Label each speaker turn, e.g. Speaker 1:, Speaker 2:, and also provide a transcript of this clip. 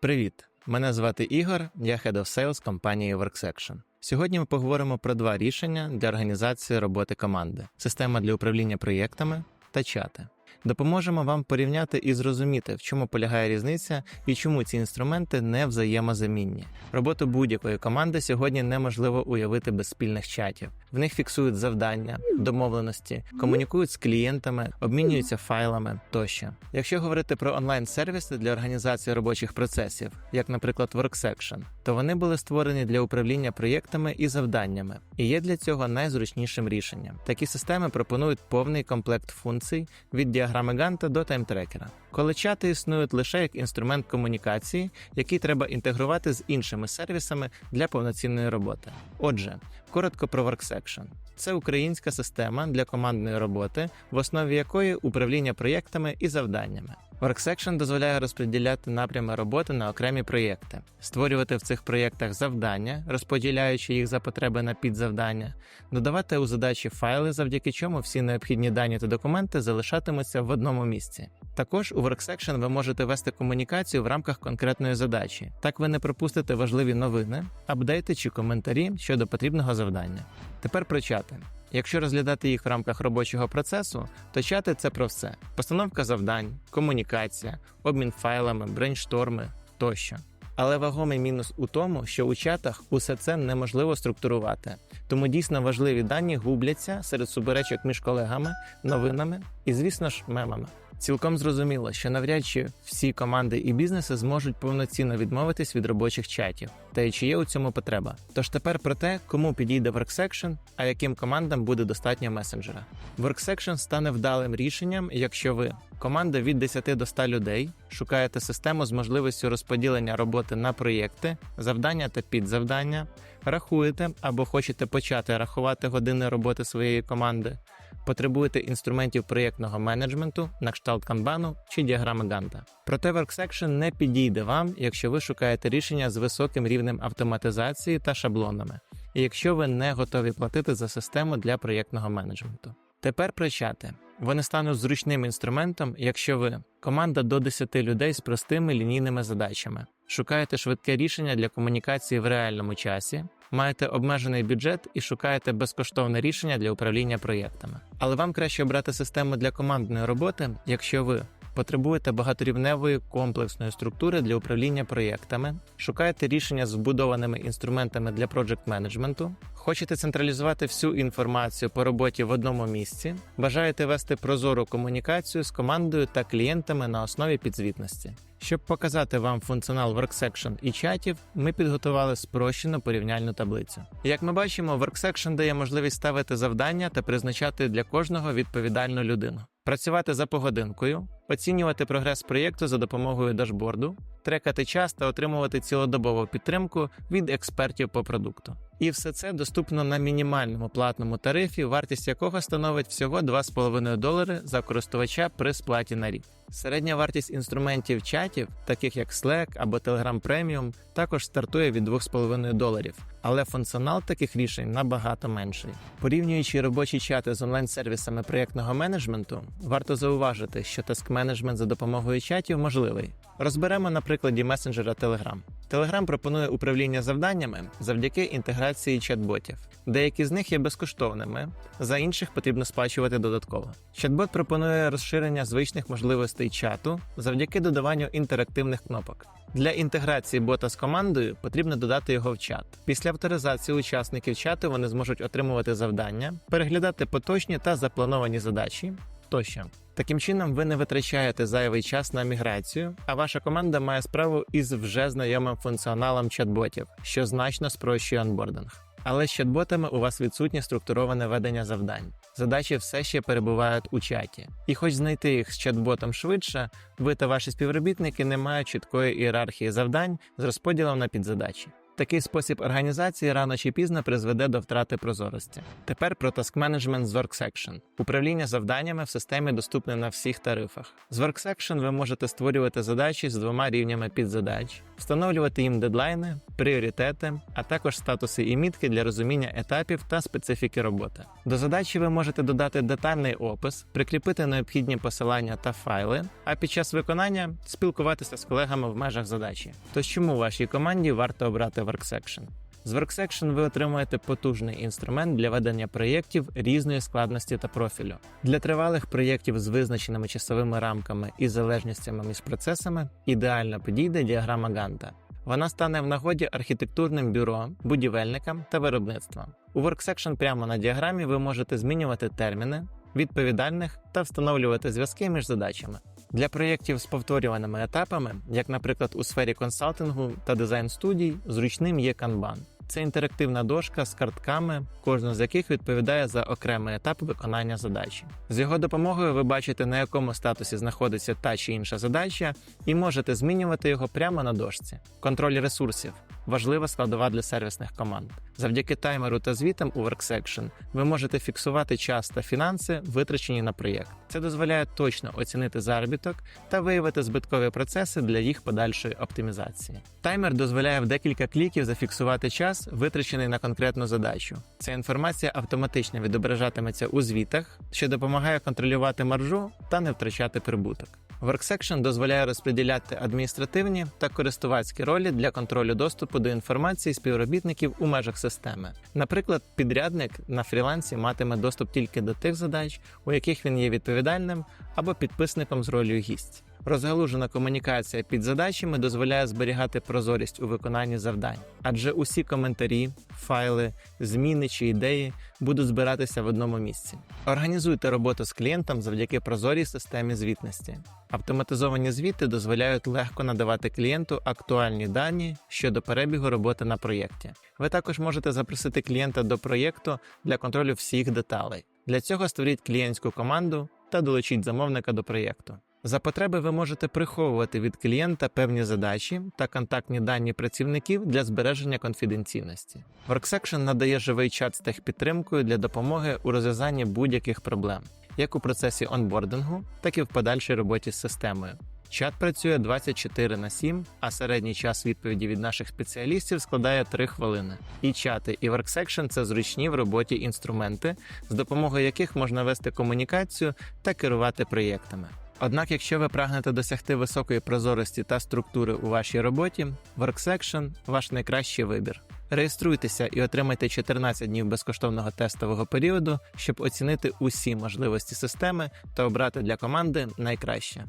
Speaker 1: Привіт! Мене звати Ігор, я Head of Sales компанії WorkSection. Сьогодні ми поговоримо про два рішення для організації роботи команди: система для управління проєктами та чати. Допоможемо вам порівняти і зрозуміти, в чому полягає різниця і чому ці інструменти не взаємозамінні. Роботу будь-якої команди сьогодні неможливо уявити без спільних чатів. В них фіксують завдання, домовленості, комунікують з клієнтами, обмінюються файлами тощо. Якщо говорити про онлайн-сервіси для організації робочих процесів, як, наприклад, WorkSection, то вони були створені для управління проєктами і завданнями, і є для цього найзручнішим рішенням. Такі системи пропонують повний комплект функцій від діаграми Ганта до таймтрекера. Коли чати існують лише як інструмент комунікації, який треба інтегрувати з іншими сервісами для повноцінної роботи. Отже, коротко про WorkSection. Це українська система для командної роботи, в основі якої управління проєктами і завданнями. WorkSection дозволяє розподіляти напрями роботи на окремі проєкти, створювати в цих проєктах завдання, розподіляючи їх за потреби на підзавдання, додавати у задачі файли, завдяки чому всі необхідні дані та документи залишатимуться в одному місці. Також у WorkSection ви можете вести комунікацію в рамках конкретної задачі. Так ви не пропустите важливі новини, апдейти чи коментарі щодо потрібного завдання. Тепер про чати. Якщо розглядати їх в рамках робочого процесу, то чати це про все: постановка завдань, комунікація, обмін файлами, брейншторми тощо. Але вагомий мінус у тому, що у чатах усе це неможливо структурувати, тому дійсно важливі дані губляться серед суперечок між колегами, новинами і, звісно ж, мемами. Цілком зрозуміло, що навряд чи всі команди і бізнеси зможуть повноцінно відмовитись від робочих чатів, та й чи є у цьому потреба. Тож тепер про те, кому підійде WorkSection, а яким командам буде достатньо месенджера. WorkSection стане вдалим рішенням, якщо ви команда від 10 до 100 людей, шукаєте систему з можливістю розподілення роботи на проєкти, завдання та підзавдання, рахуєте або хочете почати рахувати години роботи своєї команди, потребуєте інструментів проєктного менеджменту, на кшталт канбану чи діаграми Ганта. Проте WorkSection не підійде вам, якщо ви шукаєте рішення з високим рівнем автоматизації та шаблонами, і якщо ви не готові платити за систему для проєктного менеджменту. Тепер про чати. Вони стануть зручним інструментом, якщо ви команда до 10 людей з простими лінійними задачами, шукаєте швидке рішення для комунікації в реальному часі, маєте обмежений бюджет і шукаєте безкоштовне рішення для управління проєктами. Але вам краще обрати систему для командної роботи, якщо ви потребуєте багаторівневої комплексної структури для управління проєктами, шукаєте рішення з вбудованими інструментами для проджект менеджменту, хочете централізувати всю інформацію по роботі в одному місці, бажаєте вести прозору комунікацію з командою та клієнтами на основі підзвітності. Щоб показати вам функціонал WorkSection і чатів, ми підготували спрощену порівняльну таблицю. Як ми бачимо, WorkSection дає можливість ставити завдання та призначати для кожного відповідальну людину, працювати за погодинкою, оцінювати прогрес проєкту за допомогою дашборду, трекати час та отримувати цілодобову підтримку від експертів по продукту. І все це доступно на мінімальному платному тарифі, вартість якого становить всього 2,5 долари за користувача при сплаті на рік. Середня вартість інструментів чатів, таких як Slack або Telegram Premium, також стартує від 2,5 доларів, але функціонал таких рішень набагато менший. Порівнюючи робочі чати з онлайн-сервісами проєктного менеджменту, варто зауважити, що таск-менеджмент за допомогою чатів можливий. Розберемо на прикладі месенджера Telegram. Telegram пропонує управління завданнями завдяки інтеграції чат-ботів. Деякі з них є безкоштовними, за інших потрібно сплачувати додатково. Чат-бот пропонує розширення звичних можливостей чату завдяки додаванню інтерактивних кнопок. Для інтеграції бота з командою потрібно додати його в чат. Після авторизації учасників чату вони зможуть отримувати завдання, переглядати поточні та заплановані задачі тощо. Таким чином, ви не витрачаєте зайвий час на міграцію, а ваша команда має справу із вже знайомим функціоналом чат-ботів, що значно спрощує онбординг. Але з чат-ботами у вас відсутнє структуроване ведення завдань. Задачі все ще перебувають у чаті. І хоч знайти їх з чат-ботом швидше, ви та ваші співробітники не мають чіткої ієрархії завдань з розподілом на підзадачі. Такий спосіб організації рано чи пізно призведе до втрати прозорості. Тепер про Task Management з WorkSection. Управління завданнями в системі доступне на всіх тарифах. З WorkSection ви можете створювати задачі з двома рівнями підзадач, встановлювати їм дедлайни, пріоритети, а також статуси і мітки для розуміння етапів та специфіки роботи. До задачі ви можете додати детальний опис, прикріпити необхідні посилання та файли, а під час виконання спілкуватися з колегами в межах задачі. Тож чому вашій команді варто обрати WorkSection? З WorkSection ви отримуєте потужний інструмент для ведення проєктів різної складності та профілю. Для тривалих проєктів з визначеними часовими рамками і залежностями між процесами ідеально підійде діаграма Ганта. Вона стане в нагоді архітектурним бюро, будівельникам та виробництвам. У WorkSection прямо на діаграмі ви можете змінювати терміни, відповідальних та встановлювати зв'язки між задачами. Для проєктів з повторюваними етапами, як, наприклад, у сфері консалтингу та дизайн студій, зручним є Kanban. Це інтерактивна дошка з картками, кожна з яких відповідає за окремий етап виконання задачі. З його допомогою ви бачите, на якому статусі знаходиться та чи інша задача, і можете змінювати його прямо на дошці. Контроль ресурсів важлива складова для сервісних команд. Завдяки таймеру та звітам у WorkSection ви можете фіксувати час та фінанси, витрачені на проєкт. Це дозволяє точно оцінити заробіток та виявити збиткові процеси для їх подальшої оптимізації. Таймер дозволяє в декілька кліків зафіксувати час, витрачений на конкретну задачу. Ця інформація автоматично відображатиметься у звітах, що допомагає контролювати маржу та не втрачати прибуток. WorkSection дозволяє розподіляти адміністративні та користувацькі ролі для контролю доступу до інформації співробітників у межах системи. Наприклад, підрядник на фрілансі матиме доступ тільки до тих задач, у яких він є відповідальним або підписником з ролью гість. Розгалужена комунікація під задачами дозволяє зберігати прозорість у виконанні завдань, адже усі коментарі, файли, зміни чи ідеї будуть збиратися в одному місці. Організуйте роботу з клієнтом завдяки прозорій системі звітності. Автоматизовані звіти дозволяють легко надавати клієнту актуальні дані щодо перебігу роботи на проєкті. Ви також можете запросити клієнта до проєкту для контролю всіх деталей. Для цього створіть клієнтську команду та долучіть замовника до проєкту. За потреби ви можете приховувати від клієнта певні задачі та контактні дані працівників для збереження конфіденційності. WorkSection надає живий чат з техпідтримкою для допомоги у розв'язанні будь-яких проблем, як у процесі онбордингу, так і в подальшій роботі з системою. Чат працює 24 на 7, а середній час відповіді від наших спеціалістів складає 3 хвилини. І чати, і WorkSection – це зручні в роботі інструменти, з допомогою яких можна вести комунікацію та керувати проєктами. Однак, якщо ви прагнете досягти високої прозорості та структури у вашій роботі, WorkSection – ваш найкращий вибір. Реєструйтеся і отримайте 14 днів безкоштовного тестового періоду, щоб оцінити усі можливості системи та обрати для команди найкраще.